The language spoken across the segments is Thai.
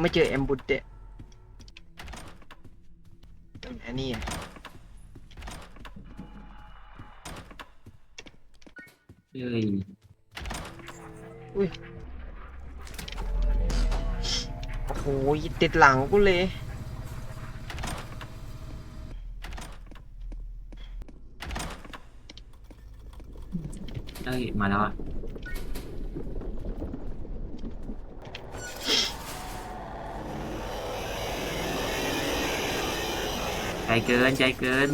ไม่เจอแอมบุดเดะอันนี้อะเฮ้ยโอ้โหติดหลังกูเลยเฮ้ยมาแล้วอะ ใจเกินใจเกิน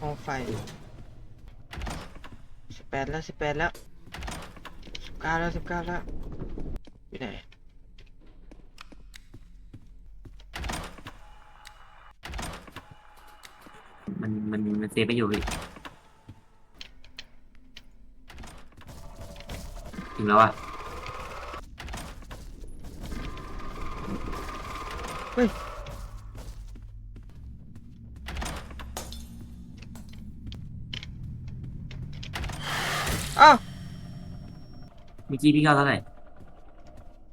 ห้องไฟ ปดแล้วสิบแปดแล้วสิบเก้าแล้วสิบเก้าแล้วอยู่ไหนมันมันมันเซฟไปอยู่พี่ถึงแล้วอะอ้าว เมื่อกี้พี่เข้าเท่าไหร่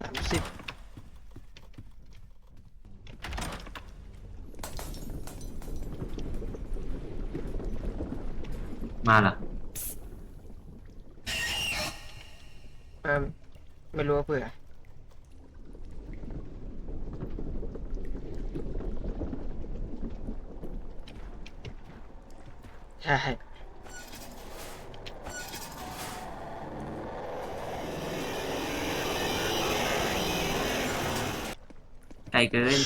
สามสิบมาเหรออ่าไม่รู้ว่าเผื่อใช่ ใจเกิน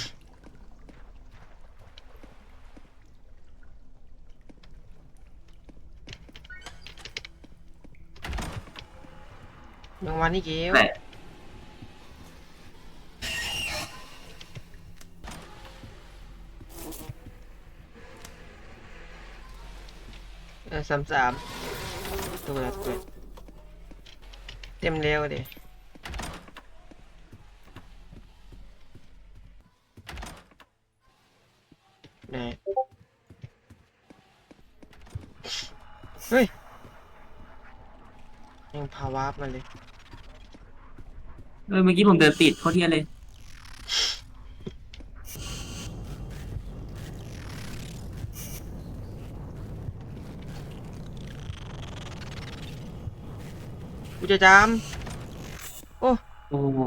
รางวัลนี่เกี้ยวแต่เออสามสามตัวละตัวเต็มเร็วดิไหนเฮ้ย ยังพาวาร์ปมาเลย เออเมื่อกี้ผมเดินติดโคตรเทียเลย กูจะจามโอ้โห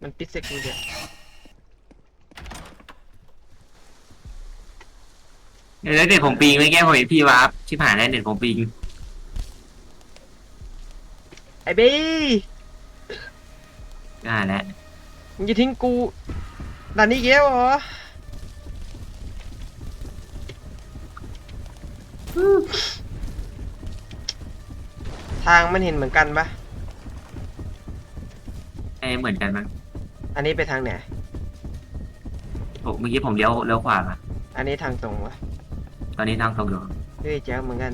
มันปิดเสกกูเดียว เดี๋ยวแล้วเด็ดผมปิงไม่แก้ผมเห็นพี่วาร์ปชิบหายแล้วเด็ดผมปิงไอ้บี้ก็หาแล้วมึงจะทิ้งกูด่านนี้เกี้ยวเหรอทางมันเห็นเหมือนกันปะไอ้เหมือนกันมั้งอันนี้ไปทางไหนผมเมื่อกี้ผมเลี้ยวเลี้ยวขวามาอันนี้ทางตรงวะ ตอนนี้ทางตรงอยู่เฮ้ยเจ้าเหมือนกัน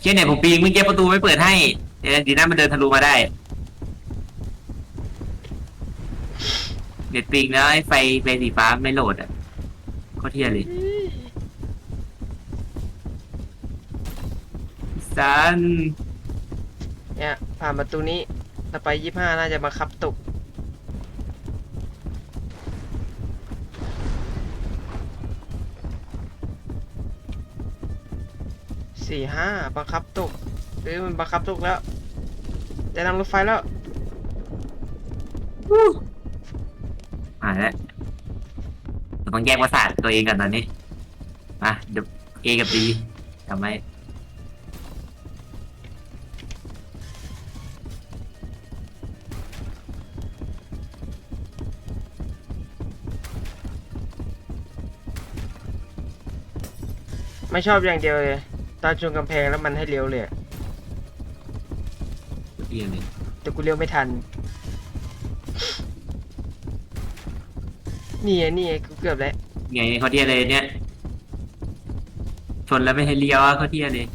เชี่ยเนี่ยผมปิงเมื่อกี้ประตูไม่เปิดให้เดี๋ยวดีน่ามันเดินทะลุมาได้เด็ดปิงแล้วไอ้ไฟไฟสีฟ้าไม่โหลดอะโคตรเทียเลยซันเนี่ยผ่านประตูนี้ถ้าไปยี่ห้าน่าจะมาขับตก สี่ห้าบังคับตกเฮ้ยมันบังคับตกแล้วจะนั่งรถไฟแล้วอ่าแล้วเดี๋ยวต้องแยกประสาทตัวเองกันตอนนี้มาเดี๋ยวเอกับดีจำไว้ไม่ชอบอย่างเดียวเลย ถ้าชนกำแพงแล้วมันให้เลี้ยวเลยเปลี่ยนเลยแต่กูเลี้ยวไม่ทัน นี่ไงนี่ไงกูเกือบแล้ว ไงเขาเทียเลยเนี่ย ชนแล้วไม่ให้เลี้ยวอะเขาเทียเลย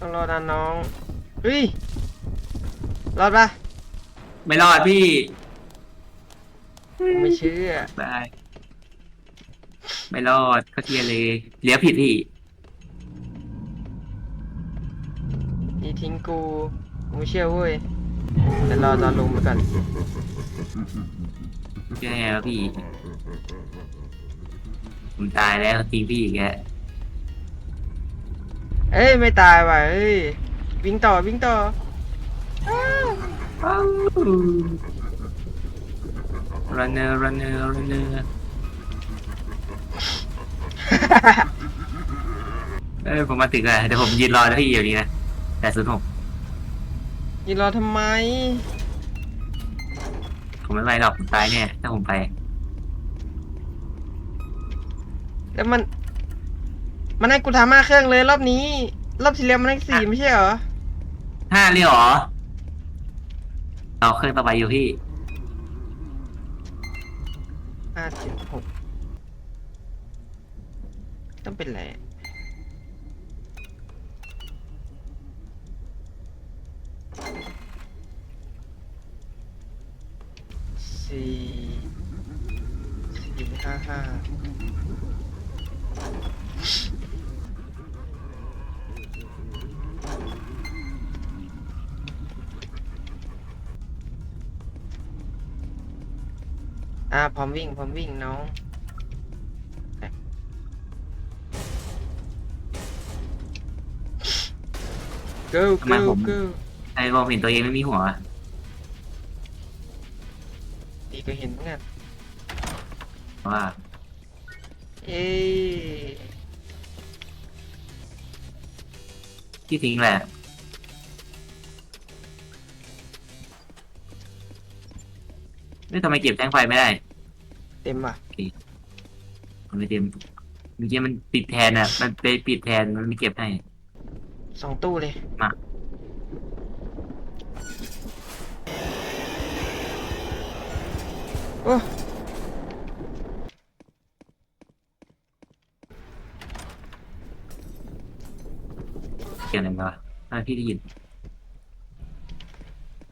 ต้องรอดันน้องเฮ้ยรอดปะไม่รอดพี่กูไม่เชื่อได้ไม่รอดเขาเทียเลยเลี้ยวผิดพี่นี่ทิ้งกูกูไม่เชื่อเว้ยแต่รอตอนลงไปก่อนเชื่อไงวะพี่ผมตายแล้วจริงพี่อีกแก เอ้ยไม่ตายว่ะเอ้ยวิ่งต่อวิ่งต่อรันเนอร์รันเนอร์รันเนอร์เอ้ยผมมาถึงแล้วเดี๋ยวผมยืนรอนะพี่อยู่นี้นะแต่สุดผมยืนรอทำไม ผมไม่ไปหรอกผมตายแน่ถ้าผมไป แล้วมัน มันให้กูทำห้าเครื่องเลยรอบนี้ รอบที่แล้วมันให้สี่ไม่ใช่เหรอห้าเลยเหรอ เอาเครื่องต่อไปอยู่พี่ ห้าเจ็ดหกต้องเป็นไรสี่สี่ห้าห้า อ่าพร้อมวิ่งพร้อมวิ่งน้อง go ทำไม go ผม go ไอ้ผมเห็นตัวเองไม่มีหัวดีก็เห็นเหมือนกันว่าเอ้ยที่ทิ้งแหละนี่ทำไมเก็บแท่งไฟไม่ได้เต็มว่ะมันไม่เต็มเมื่อกี้มันปิดแทนอะ มันไปปิดแทนมันไม่เก็บให้ สองตู้เลยมา โอ้เกี่ยวอะไรมาวะอะพี่ได้ยิน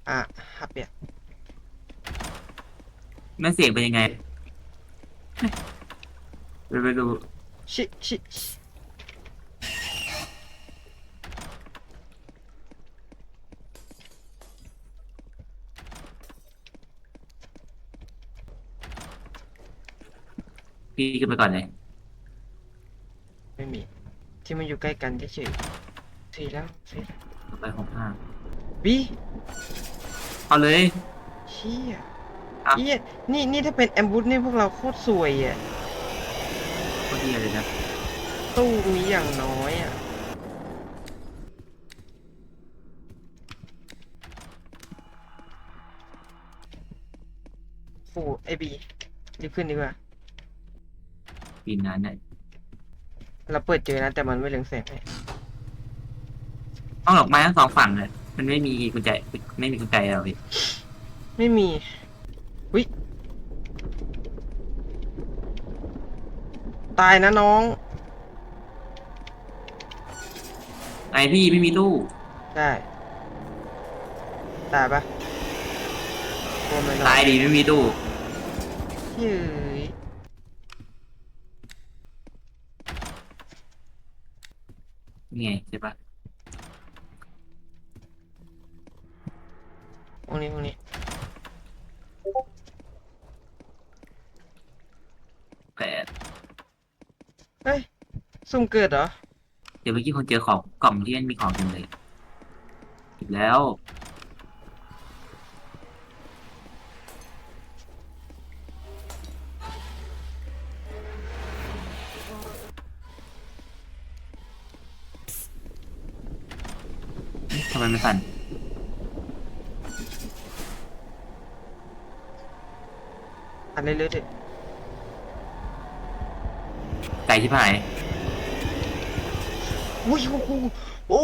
อะฮับเนี่ยแม่เสียงเป็นยังไง ไปไปดูชิชิชิพี่ขึ้นไปก่อนเลยไม่มี ที่มันอยู่ใกล้กันเฉยๆสี่แล้วสี่แล้วไปหกห้าบีเอาเลยเชี่ย อะเฮียนี่นี่ถ้าเป็นแอมบูสนี่พวกเราโคตรสวยอะ โคตรดีเลยนะตู้มีอย่างน้อยอะ โอ้ไอบีรีบขึ้นดีกว่า ปีนนั้นเนี่ยเราเปิดเจอนะแต่มันไม่เรืองแสงให้ต้องหลอกไม้ทั้งสองฝั่งเลย มันไม่มีกุญแจ ไม่มีกุญแจเราพี่ไม่มี วิตายนะน้อง ไอพี่ไม่มีลูกได้ ตายปะโอ้ไม่นอตายดีไม่มีลูกเฮ้ยนี่ไงใช่ปะตรงนี้ตรงนี้ แปดเฮ้ยซุ่มเกิดเหรอ เดี๋ยวเมื่อกี้คนเจอของกล่องที่มันมีของเต็มเลยอีกแล้วเอ๊ะทำไมไม่สั่น อันเรื่อยๆดิ ไกลที่ไหนอุ้ยโอ้โหโอ้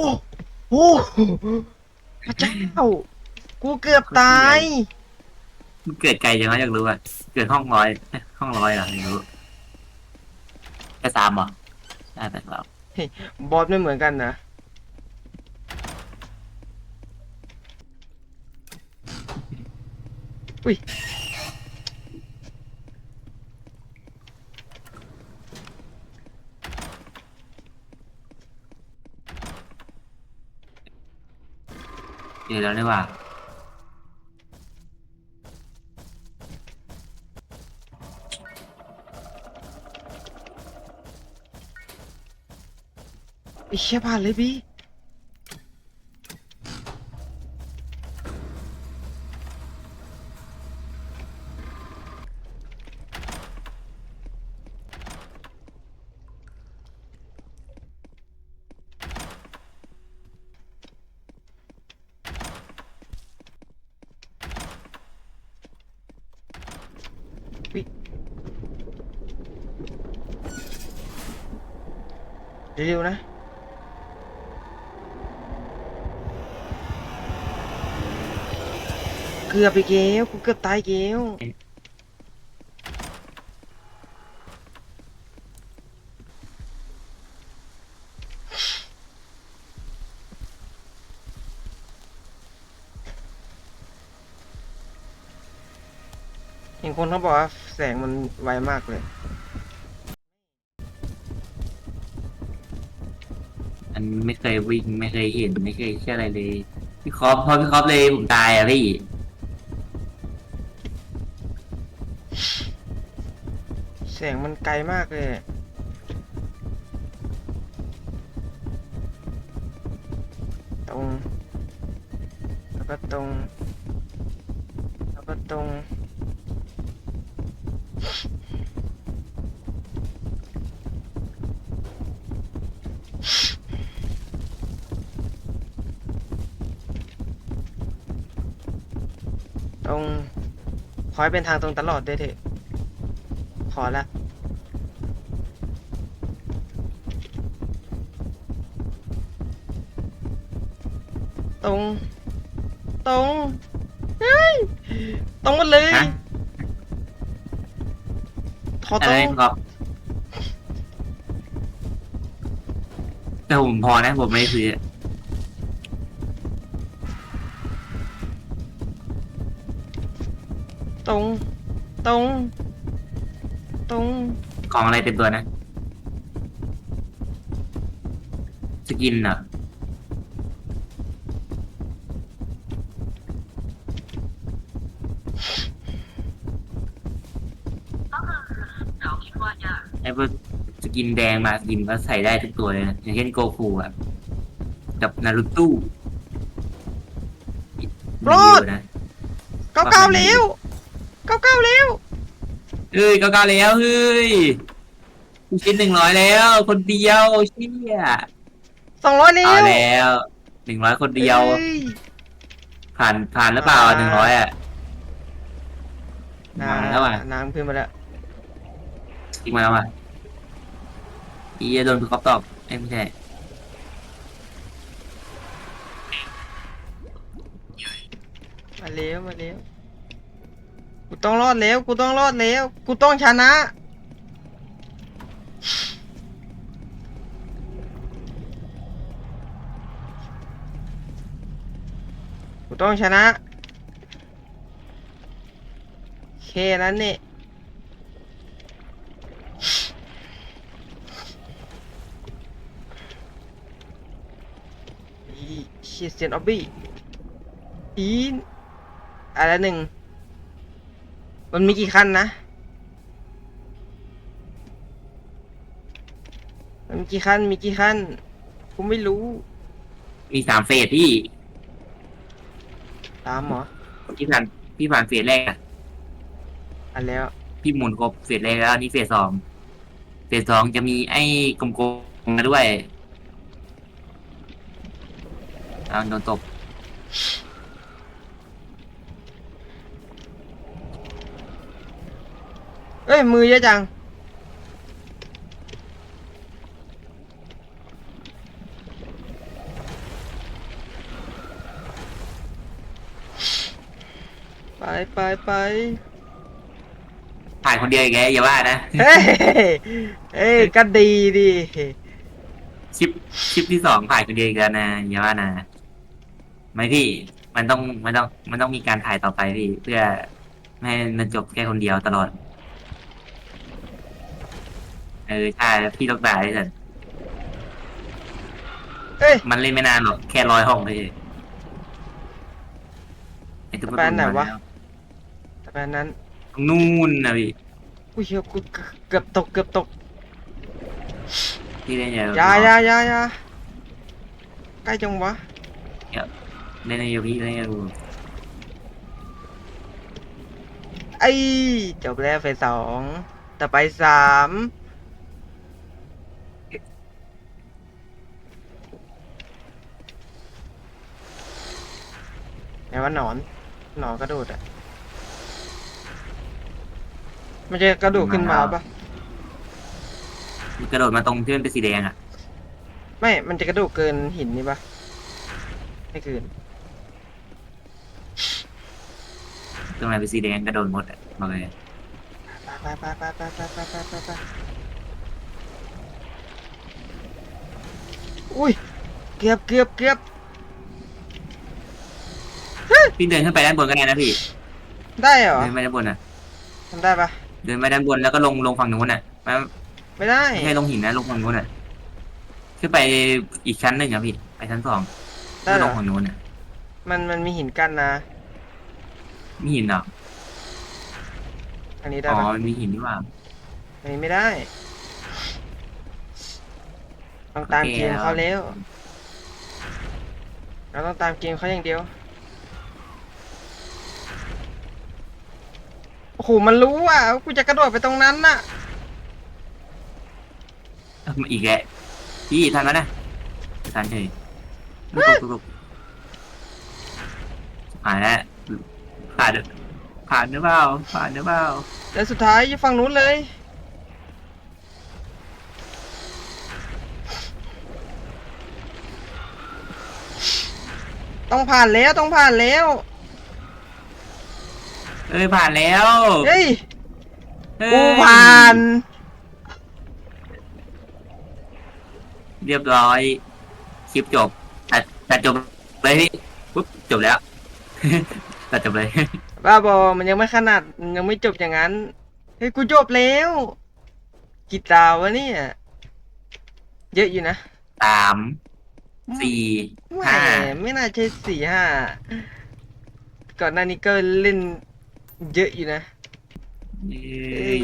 โหพระเจ้า กูเกือบตาย มันเกิดไกลจังวะอยากรู้อะ เกิดห้องร้อย ห้องร้อยเหรอไม่รู้แค่สามเหรอได้แต่เราบอสไม่เหมือนกันนะ อุ้ย อแล้วได้ว่าไอ้เชี่ยผ่านเลยบี เร็วๆนะเกือบไปเกลกูเกือบตายเกลเห็นคนเขาบอกว่าแสงมันไวมากเลยันไม่เคยวิ่งไม่เคยเห็นไม่เคยเชื่ออะไรเลยพี่คอปพอพี่คอปเลยผมตายอะพี่แสงมันไกลมากเลยตรง แล้วก็ตรง แล้วก็ตรง ตรง ขอ ให้เป็นทางตรงตลอดด้วยเถอะ ขอละตรง ตรงเฮ้ยตรงหมดเลยฮะ ขออะตรไรงพี่คอปแต่ผมพอนะผมไม่ได้ซื้อ ตรง ตรง ตรง ของอะไรเป็นตัวนะ สกินเหรอไอ้พวกสกินแดงมาสกินก็ใส่ได้ทุกตัวเลยนะอย่างเช่นโกคูอะกับนารูตู้รอดมีเยะนะ เก้าเก้าเร็ว เก้าเก้าเร็วเฮ้ยเก้าเก้าแล้วเฮ้ยกูชิ้นหนึ่งร้อยแล้ว คนเดียวเชี่ยสองร้อยเร็เอาวแล้วหนึ่งร้อยคนเดียว อ้ผ่านผ่านหรือเปล่าอ่าหนึ่งร้อยอะน้มาแล้วอะำน้ำขึ้นมาแล้วทิ้งมาแล้วอะอีจะโดนพี่ก๊อฟตอบเอ้ยไม่ใช่มาเร็วมาเร็ว กูต้องรอดแล้ว กูต้องรอดแล้ว กูต้องชนะ กูต้องชนะแค่นั้นนี่อีเชียเซียนออบบี้อีอะไรหนึ่ง มันมีกี่ขั้นนะ มันมีกี่ขั้น มีกี่ขั้นกูไม่รู้ มีสามเฟสพี่ตามเหรอพี่ผ่านพี่ผ่านเฟสแรกอะอันแล้ว พี่หมุนครบเฟสแรกแล้วอันนี่เฟสสองเฟสสองจะมีไอ้กลมๆมาด้วยเอาโดนตบ อ้ย มือเยอะจัง ไปไปไปถ่ายคนเดียวอีกอย่าว่านะเฮ้ยเอ้ยก็ดีดีชิปชิปที่สองถ่ายคนเดียวอีกแล้นะอย่าว่านะไม่พี่มันต้องมันต้องมันต้องมีการถ่ายต่อไปพี่ เพื่อไม่ให้มันจบแค่คนเดียวตลอด เออใช่พี่ต้องด่าด้วยสันเอ้ยมันเล่นไม่นานหรอกแค่ร้อยห้องเลยไอ้ตุ๊กแฟนไหนวะแต่แบบนั้นนู่นนะพี่อุ้ยเหี้ยกูเกือบตกเกือบตกที่เล่นอยู่อยาอยาอยาอยาใกล้จังวะเล่นอยู่พี่เล่นอยู่ไอ้จบแล้วเฟสสองต่อไปสาม ไหนว่าหนอน หนอนกระโดดอะมันจะกระโดดขึ้นมาปะกระโดดมาตรงที่มันเป็นสีแดงอะ ไม่ มันจะกระโดดเกินหินนี่ปะไม่เกินตรงไหนเป็นสีแดงกระโดดหมดอะบอกเลยไปไปไปไปไปไปไปไปไปอุ้ยเกือบเกือบเกือบ พี่เดินขึ้นไปด้านบนก็ได้นะพี่ได้เหรอ เดินไปด้านบนอะ ทำได้ปะเดินไปด้านบนแล้วก็ลงลงฝั่งนู้นอะไม่ไม่ได้ ไม่ใช่ลงหินนะลงฝั่งนู้นอะขึ้นไปอีกชั้นหนึ่งอะพี่ ไปชั้นสองได้ก็เหรลองฝั่งนู้นอะมันมันมีหินกั้นนะ มีหินเหรออันนี้ได้อ๋อปะมันมีหินนี่หว่า อันนี้ไม่ได้ต้องตามโอเคเกมแล้วเขาเร็วเราต้องตามเกมเขาอย่างเดียว โอ้โหมันรู้อะว่ากูจะกระโดดไปตรงนั้นน่ะ เอ้ามาอีกแล้วพี่ทันแล้วนะทันเฉยลุกลุกลุกผ่านแล้วผ่านผ่านหรือเปล่าผ่านหรือเปล่าแล้วสุดท้ายอยู่ฝั่งนู้นเลย ต้องผ่านแล้วต้องผ่านแล้ว เอ้ยผ่านแล้วเฮ้ยเฮ้ยกูผ่าน เรียบร้อยคลิปจบตัดตัดจบเลยพี่ปุ๊บจบแล้ว ตัดจบเลย บ้าบอ มันยังไม่ขนาดมันยังไม่จบอย่างนั้น เฮ้ย กูจบแล้วกี่ตาวะเนี่ย เยอะอยู่นะสามสี่ไม่ห้า ไม่น่าใช่สี่ห้าก่อนหน้านี้ก็เล่น เยอะอยู่นะ เอ้ย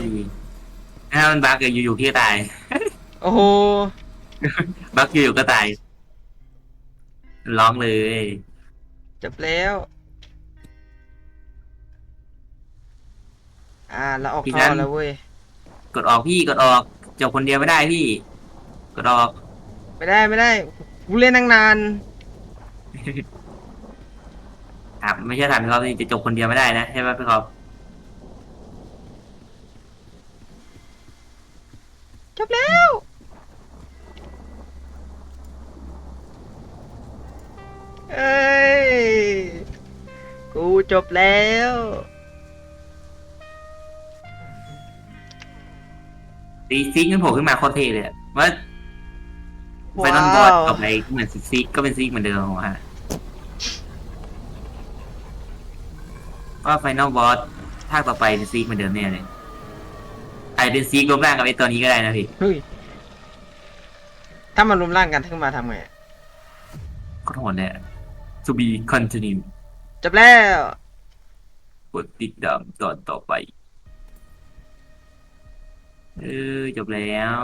ถ้ามันบักอยู่อยู่ๆพี่ก็ตาย โอ้โห บักอยู่ๆก็ตาย ร้องเลย จบแล้ว อ่าเราออกพี่ท่อนั้นแล้วเว้ย กดออกพี่กดออกจบคนเดียวไม่ได้พี่ กดออก ไม่ได้ไม่ได้ กูเล่นตั้งนาน อะไม่ใช่ถามพี่ครับจะจบคนเดียวไม่ได้นะใช่ไหมพี่ครับจบแล้ว เอ้ย กูจบแล้ว ซีซิกมันโผล่ขึ้นมาโคตรเท่เลยอะว่าไฟนอลบอสกับอะไรเหมือนซิกก็เป็นซิกเหมือนเดิมของฮะ ว่าไฟนอลบอสภาคต่อไปเป็นซิกเหมือนเดิมแน่เลยอาจจะเป็นซิกรวมร่างกับไอ้ตัวนี้ก็ได้นะพี่ เฮ้ย ถ้ามันรวมร่างกันขึ้นมาทำไงก็โหดเลย to be continue จบแล้ว กดติดตามตอนต่อไป เออจบแล้ว